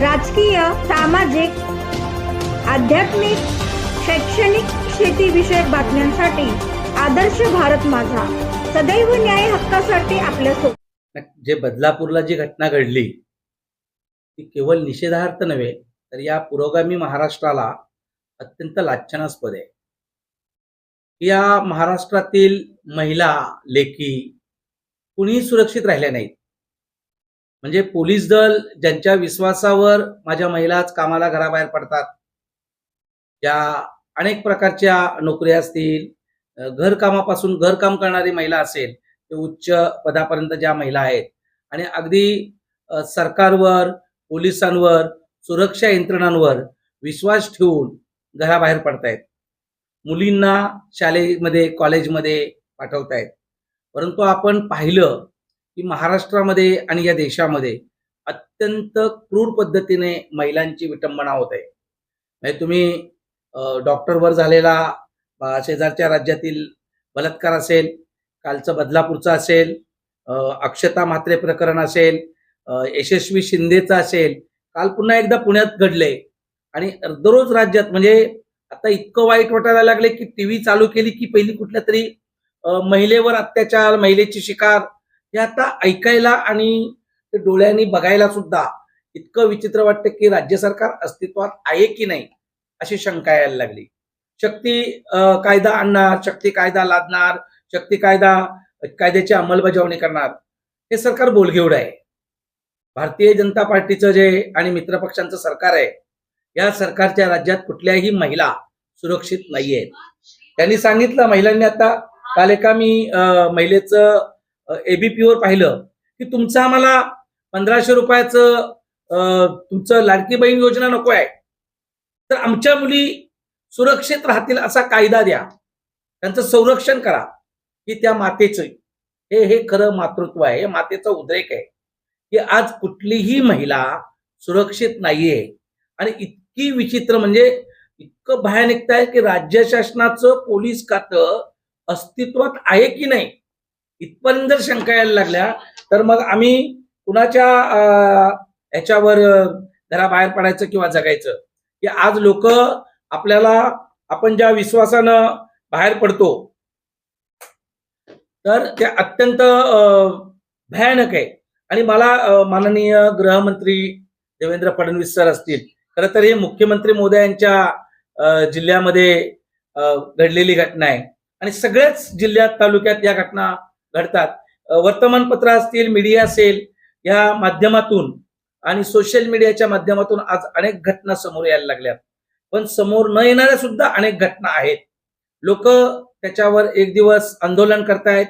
राजकीय सामाजिक आध्यात्मिक शैक्षणिक शेतीविषयक बातम्यांसाठी आदर्श भारत माझा. सदैव न्याय हक्कासाठी आपल्या जे बदलापूरला जी घटना घडली ती केवळ निषेधार्थ नव्हे तर या पुरोगामी महाराष्ट्राला अत्यंत लाच्छनास्पद आहे. या महाराष्ट्रातील महिला लेकी कुणीही सुरक्षित राहिल्या नाहीत. म्हणजे पोलीस दल ज्यांच्या विश्वासावर माझ्या महिलाच कामाला घराबाहेर पडतात. ज्या अनेक प्रकारच्या नोकऱ्या असतील घरकामापासून घरकाम करणारी महिला असेल ते उच्च पदापर्यंत ज्या महिला आहेत. आणि अगदी सरकारवर पोलिसांवर सुरक्षा यंत्रणांवर विश्वास ठेवून घराबाहेर पडतायत. मुलींना शाळेमध्ये कॉलेजमध्ये पाठवतायत. परंतु आपण पाहिलं की महाराष्ट्रामध्ये आणि या देशामध्ये अत्यंत क्रूर पद्धतीने महिलांची विटंबना होत आहे. म्हणजे तुम्ही डॉक्टरवर झालेला शेजारच्या राज्यातील बलात्कार असेल कालचं बदलापूरचं असेल अक्षता म्हात्रे प्रकरण असेल यशस्वी शिंदेचं असेल काल पुन्हा एकदा पुण्यात घडले आणि दररोज राज्यात म्हणजे आता इतकं वाईट वाटायला लागले की टीव्ही चालू केली की पहिली कुठल्या तरी महिलेवर अत्याचार महिलेची शिकार हे आता ऐकायला आणि डोळ्यांनी बघायला सुद्धा इतकं विचित्र वाटतं की राज्य सरकार अस्तित्वात आहे की नाही अशी शंका यायला लागली. शक्ती कायदा आणणार शक्ती कायदा लादणार शक्ती कायदा कायद्याची अंमलबजावणी करणार हे सरकार बोलगेवड आहे. भारतीय जनता पार्टीचं जे आणि मित्रपक्षांचं सरकार आहे या सरकारच्या राज्यात कुठल्याही महिला सुरक्षित नाहीयेत. त्यांनी सांगितलं महिलांनी आता काल एका मी महिलेचं एबीपी वर पाहिलं की तुमचं आम्हाला पंधराशे रुपयाचं अ, तुमचं लाडकी बहीण योजना नको आहे. तर आमच्या मुली सुरक्षित राहतील असा कायदा द्या. त्यांचं संरक्षण करा. की त्या मातेचं हे हे खरं मातृत्व आहे. हे मातेचा उद्रेक आहे. की आज कुठलीही महिला सुरक्षित नाहीये. आणि इतकी विचित्र म्हणजे इतकं भयानकता आहे की राज्य शासनाचं पोलीस खातं अस्तित्वात आहे की नाही? इथपर्यंत जर शंका यायला लागल्या तर मग आम्ही कुणाच्या अं, ह्याच्यावर घराबाहेर पडायचं किंवा जगायचं की आज लोक आपल्याला आपण ज्या विश्वासानं बाहेर पडतो तर ते अत्यंत अं, भयानक आहे. आणि मला माननीय गृहमंत्री देवेंद्र फडणवीस सर असतील खरं तर हे मुख्यमंत्री मोदी यांच्या जिल्ह्यामध्ये घडलेली घटना आहे. आणि सगळ्याच जिल्ह्यात तालुक्यात या घटना घडतात. वर्तमानपत्र असतील मीडिया असेल या माध्यमातून आणि सोशल मीडियाच्या माध्यमातून आज अनेक घटना समोर यायला लागल्यात. पण समोर न येणाऱ्या सुद्धा अनेक घटना आहेत. लोक त्याच्यावर एक दिवस आंदोलन करतायत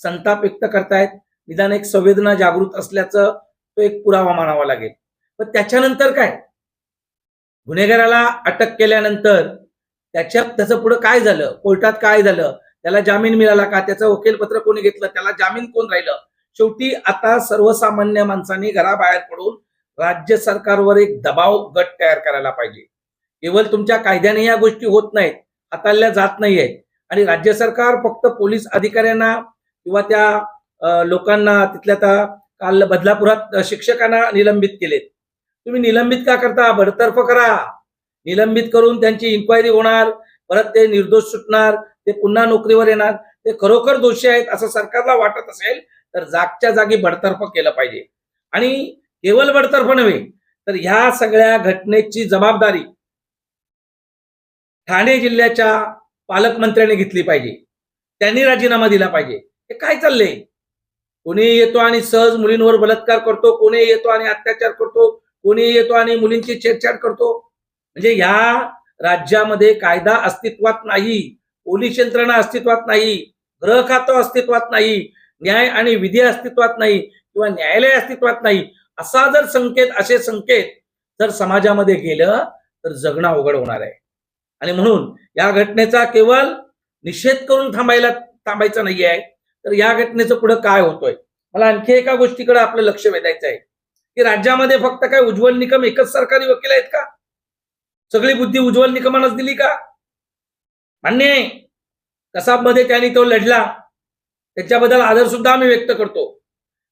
संताप व्यक्त करतायत. निदान एक संवेदना जागृत असल्याचं तो एक पुरावा मानावा लागेल. पण त्याच्यानंतर काय? गुन्हेगाराला अटक केल्यानंतर त्याच्या त्याचं पुढं काय झालं? कोर्टात काय झालं? त्याला जामीन मिळाला का? त्याचं वकीलपत्र कोणी घेतलं? त्याला जामीन कोण राहिलं? शेवटी आता सर्वसामान्य माणसांनी घराबाहेर पडून राज्य सरकारवर एक दबाव गट तयार करायला पाहिजे. केवळ तुमच्या कायद्याने या गोष्टी होत नाहीत हाताळल्या जात नाहीये. आणि राज्य सरकार फक्त पोलीस अधिकाऱ्यांना किंवा त्या लोकांना तिथल्या त्या काल बदलापुरात शिक्षकांना निलंबित केलेत. तुम्ही निलंबित का करता? बडतर्फ करा. निलंबित करून त्यांची इन्क्वायरी होणार परत ते निर्दोष सुटणार ते पुन्हा नोकरीवर येणार ते खरोखर दोषी आहेत असं सरकारला वाटत असेल तर जागच्या जागी बडतर्फ केलं पाहिजे. आणि केवळ बडतर्फ नव्हे तर ह्या सगळ्या घटनेची जबाबदारी ठाणे जिल्ह्याच्या पालकमंत्र्यांनी घेतली पाहिजे. त्यांनी राजीनामा दिला पाहिजे. हे काय चाललंय? कोणी येतो आणि सहज मुलींवर बलात्कार करतो कोणी येतो आणि अत्याचार करतो कोणी येतो आणि मुलींची छेडछाड करतो? म्हणजे ह्या राज्यामध्ये कायदा अस्तित्वात नाही. पोलीस यंत्रणा अस्तित्वात नाही गृह खातं अस्तित्वात नाही न्याय आणि विधी अस्तित्वात नाही किंवा न्यायालय अस्तित्वात नाही असा जर संकेत असे संकेत जर समाजामध्ये गेलं तर जगणं अवघड होणार आहे. आणि म्हणून या घटनेचा केवळ निषेध करून थांबायला थांबायचा नाही आहे. तर या घटनेचं पुढे काय होतोय? मला आणखी एका गोष्टीकडे आपलं लक्ष वेधायचं आहे. की राज्यामध्ये फक्त काय उज्ज्वल निकम एकच सरकारी वकील आहेत का? सगळी बुद्धी उज्ज्वल निकमानच दिली का? मान्य आहे. कसाबमध्ये त्यांनी तो लढला. त्याच्याबद्दल आदर सुद्धा आम्ही व्यक्त करतो.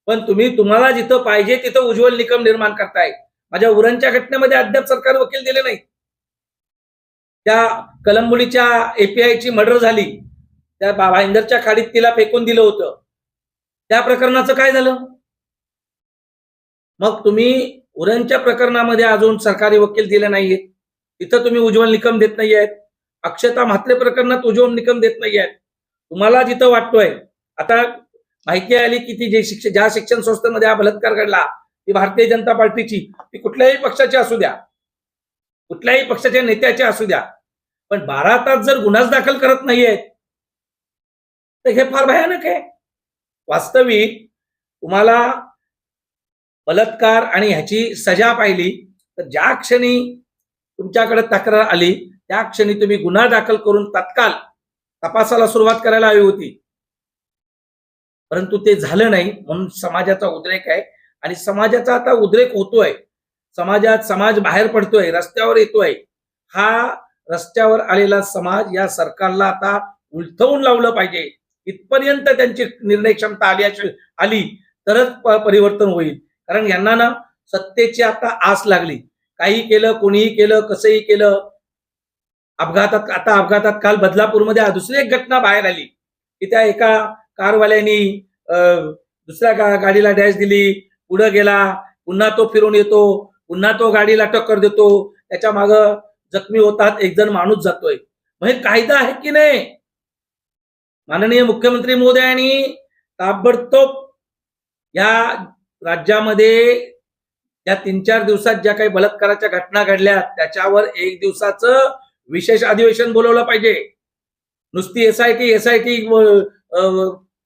पण तुम्ही तुम्हाला जिथं पाहिजे तिथं उज्ज्वल निकम निर्माण करताय. माझ्या उरणच्या घटनेमध्ये अद्याप सरकार वकील दिले नाही त्या कलंबुलीच्या एपीआयची मर्डर झाली. त्या भाईंदरच्या खाडीत तिला फेकून दिलं होतं. त्या प्रकरणाचं काय झालं? मग तुम्ही उरणच्या प्रकरणामध्ये अजून सरकारी वकील दिले नाहीयेत. तिथं तुम्ही उज्ज्वल निकम देत नाहीयेत. अक्षता म्हात्रे प्रकरणात उजवून निकम देत नाहीयेत तुम्हाला जिथं वाटतोय. आता माहिती आली की ती जे शिक्षण ज्या शिक्षण संस्थेमध्ये हा बलात्कार घडला ती भारतीय जनता पार्टीची ती कुठल्याही पक्षाची असू द्या. कुठल्याही पक्षाच्या नेत्याची असू द्या. पण बारा तास जर गुन्हाच दाखल करत नाहीयेत तर हे फार भयानक आहे. वास्तविक तुम्हाला बलात्कार आणि ह्याची सजा पाहिली तर ज्या क्षणी तुमच्याकडे तक्रार आली त्या क्षणी तुम्ही गुन्हा दाखल करून तत्काळ तपासाला सुरुवात करायला हवी होती. परंतु ते झालं नाही म्हणून समाजाचा उद्रेक आहे. आणि समाजाचा आता उद्रेक होतोय. समाजात समाज बाहेर पडतोय रस्त्यावर येतोय. हा रस्त्यावर आलेला समाज या सरकारला आता उलथवून लावलं पाहिजे. इथपर्यंत त्यांची निर्णय क्षमता आली आली तरच परिवर्तन होईल. कारण यांना ना सत्तेची आता आस लागली. काही केलं कोणीही केलं कसंही केलं अपघातात आता अपघातात काल बदलापूरमध्ये दुसरी एक घटना बाहेर आली. की त्या एका कारवाल्यानी दुसऱ्या गा- गाडीला डॅश दिली पुढे गेला पुन्हा तो फिरून येतो पुन्हा तो गाडीला टक्कर देतो त्याच्या माग जखमी होतात एक जण माणूस जातोय. म्हणजे कायदा आहे की नाही? माननीय मुख्यमंत्री मोदयांनी ताबडतोब या राज्यामध्ये या तीन चार दिवसात ज्या काही बलात्काराच्या घटना घडल्या त्याच्यावर एक दिवसाचं विशेष अधिवेशन बोलवलं पाहिजे. नुसती एसआयटी एसआयटी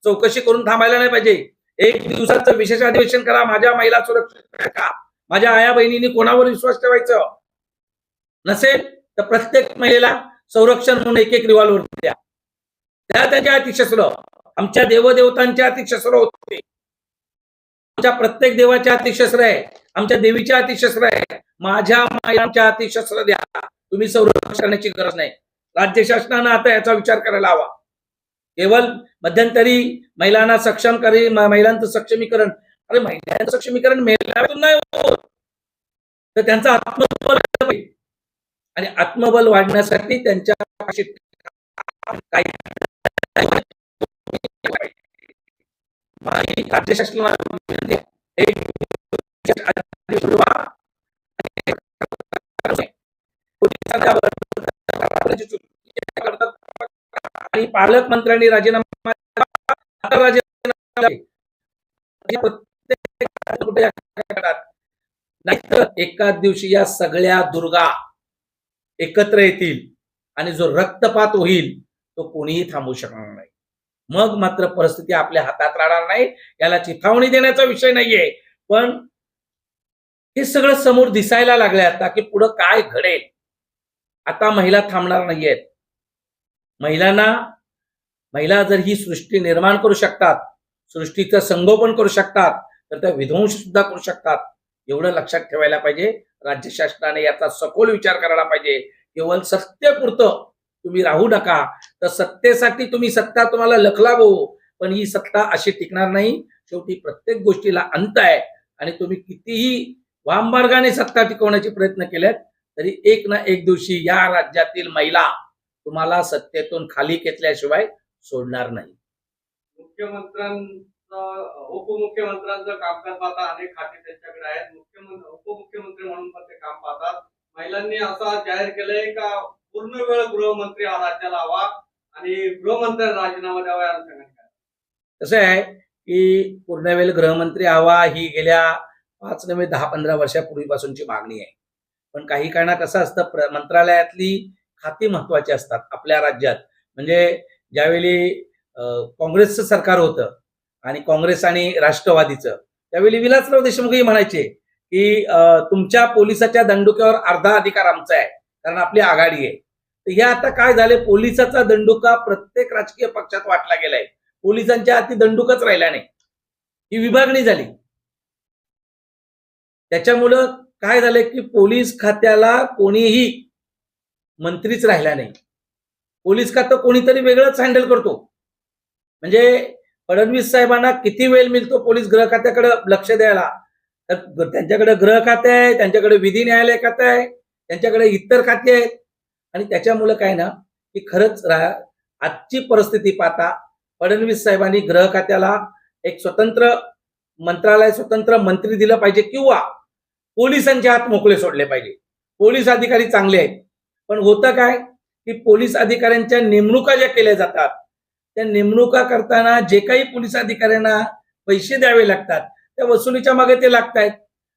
चौकशी करून थांबायला नाही पाहिजे. एक दिवसाचं विशेष अधिवेशन करा माझ्या महिला सुरक्षित का माझ्या आया बहिणींनी कोणावर विश्वास ठेवायचं? नसेल तर प्रत्येक महिलेला संरक्षण म्हणून एक एक रिव्हॉल्वर द्या. त्या त्याच्या अतिशस्त्र. आमच्या देवदेवतांच्या अतिशस्त्र होते. आमच्या प्रत्येक देवाच्या अतिशस्त्र आहे. आमच्या देवीच्या अतिशस्त्र आहे. माझ्या मायांच्या अतिशस्त्र द्या. तुम्ही संरक्षण करण्याची गरज नाही. राज्य शासनानं आता याचा विचार करायला हवा. केवळ मध्यंतरी महिलांना सक्षम करी महिलांचं सक्षमीकरण अरे महिलांचं सक्षमीकरण महिलांतून नाही होत. तर त्यांचं आत्मबल आणि आत्मबल वाढण्यासाठी त्यांच्या राज्य शासनाला आणि पालकमंत्र्यांनी राजीनामा राजीनामा नाहीतर एकाच दिवशी या सगळ्या दुर्गा एकत्र येतील आणि जो रक्तपात होईल तो कोणीही थांबू शकणार नाही. मग मात्र परिस्थिती आपल्या हातात राहणार नाही याला चिथावणी देण्याचा विषय नाहीये. पण हे सगळं समोर दिसायला लागले आता की पुढं काय घडेल. आता महिला थांबणार नाहीयेत. महिलांना महिला जर ही सृष्टी निर्माण करू शकतात सृष्टीचं संगोपन करू शकतात तर त्या विध्वंस सुद्धा करू शकतात. एवढं लक्षात ठेवायला पाहिजे. राज्य शासनाने याचा सखोल विचार करायला पाहिजे. केवळ सत्तेपुरतं तुम्ही राहू नका. तर सत्तेसाठी तुम्ही सत्ता तुम्हाला लखलावो पण ही सत्ता अशी टिकणार नाही. शेवटी प्रत्येक गोष्टीला अंत आहे. आणि तुम्ही कितीही वाममार्गाने सत्ता टिकवण्याचे प्रयत्न केलेत तरी एक ना एक दिवशी या राज्यातील महिला तुम्हाला सत्तेतून खाली घेतल्याशिवाय सोडणार नाही. मुख्यमंत्र्यांचं उपमुख्यमंत्र्यांचं कामकाज पाहता अनेक खाते त्यांच्याकडे आहेत. मुख्यमंत्री उपमुख्यमंत्री म्हणून पण ते काम पाहतात. महिलांनी असं जाहीर केलंय का पूर्ण वेळ गृहमंत्री हा राज्याला हवा आणि गृहमंत्र्यांना राजीनामा द्यावा या अनुषंगाने? कसं आहे की पूर्णवेळ गृहमंत्री हवा ही गेल्या पाच नव्हे दहा पंधरा वर्षापूर्वीपासूनची मागणी आहे. पण काही कारणा कसं असतं मंत्रालयातली खाती महत्वाची असतात आपल्या राज्यात. म्हणजे ज्यावेळी काँग्रेसचं सरकार होतं आणि काँग्रेस आणि राष्ट्रवादीचं त्यावेळी विलासराव देशमुखही म्हणायचे की तुमच्या पोलिसाच्या दंडुक्यावर अर्धा अधिकार आमचा आहे कारण आपली आघाडी आहे. तर हे आता काय झाले? पोलिसाचा दंडुका प्रत्येक राजकीय पक्षात वाटला गेलाय. पोलिसांच्या हाती दंडुकच राहिला नाही. ही विभागणी झाली. त्याच्यामुळं काय झालंय की पोलीस खात्याला कोणीही मंत्रीच राहिला नाही. पोलीस खातं कोणीतरी वेगळंच हँडल करतो. म्हणजे फडणवीस साहेबांना किती वेळ मिळतो पोलीस गृह खात्याकडे लक्ष द्यायला? तर त्यांच्याकडे गृह खाते आहे त्यांच्याकडे विधी न्यायालय खाते आहे त्यांच्याकडे इतर खाते आहेत. आणि त्याच्यामुळं काय ना की खरंच रा- आजची परिस्थिती पाहता फडणवीस साहेबांनी गृह खात्याला एक स्वतंत्र मंत्रालय स्वतंत्र मंत्री दिलं पाहिजे किंवा पोलिसांच्या हात मोकळे सोडले पाहिजे. पोलीस अधिकारी चांगले आहेत. पण होतं काय? की पोलीस अधिकाऱ्यांच्या नेमणुका ज्या केल्या जातात त्या नेमणुका करताना जे काही पोलीस अधिकाऱ्यांना पैसे द्यावे लागतात त्या वसुलीच्या मागे ते लागतायत.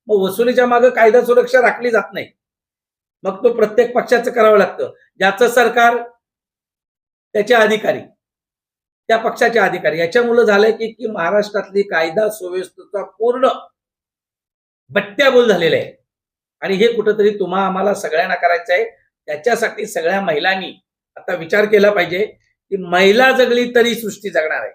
मग वसुलीच्या मागे कायदा सुरक्षा राखली जात नाही. मग तो प्रत्येक पक्षाचं करावं लागतं. ज्याचं सरकार त्याचे अधिकारी त्या पक्षाचे अधिकारी. याच्यामुळे झालंय की की महाराष्ट्रातली कायदा सुव्यवस्थेचा पूर्ण बट्ट्याबोल झालेला आहे. आणि हे कुठंतरी तुम्हा आम्हाला सगळ्यांना करायचं आहे. त्याच्यासाठी सगळ्या महिलांनी आता विचार केला पाहिजे की महिला जगली तरी सृष्टी जगणार आहे.